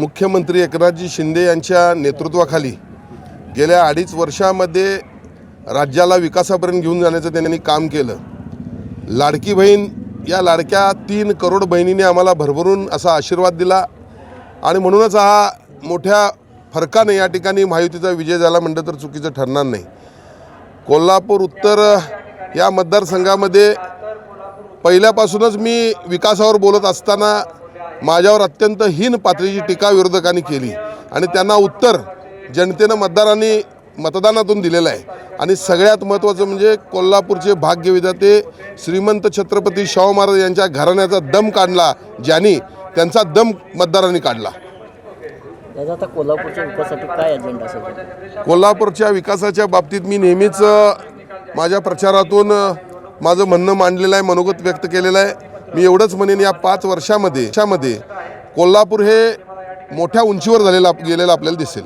मुख्यमंत्री एकनाथजी शिंदे यांच्या नेतृत्वाखाली गेल्या अडीच वर्षामध्ये राज्याला विकासापर्यंत घेऊन जाण्याचं त्यांनी काम केलं. लाडकी बहीण या लाडक्या तीन करोड बहिणीने आम्हाला भरभरून असा आशीर्वाद दिला आणि म्हणूनच हा मोठ्या फरकाने या ठिकाणी महायुतीचा विजय झाला म्हटलं तर चुकीचं ठरणार नाही. कोल्हापूर उत्तर या मतदारसंघामध्ये पहिल्यापासूनच मी विकासावर बोलत असताना माझ्यावर अत्यंत हीन पातळीची टीका विरोधकांनी केली. आणि त्यांना उत्तर जनतेनं मतदारांनी मतदानातून दिलेलं आहे. आणि सगळ्यात महत्त्वाचं म्हणजे कोल्हापूरचे भाग्यविधाते श्रीमंत छत्रपती शाहू महाराज यांच्या घराण्याचा दम काढला ज्यांनी त्यांचा दम मतदारांनी काढला. आता कोल्हापूरच्या विकासासाठी काय अजेंडा असेल? कोल्हापूरच्या विकासाच्या बाबतीत मी नेहमीच माझ्या प्रचारातून माझं म्हणणं मांडलेलं आहे मनोगत व्यक्त केलेलं आहे. मी एवढंच म्हणेन या पाच वर्षामध्ये वर्षामध्ये कोल्हापूर हे मोठ्या उंचीवर झालेलं आप- गेलेलं आपल्याला दिसेल.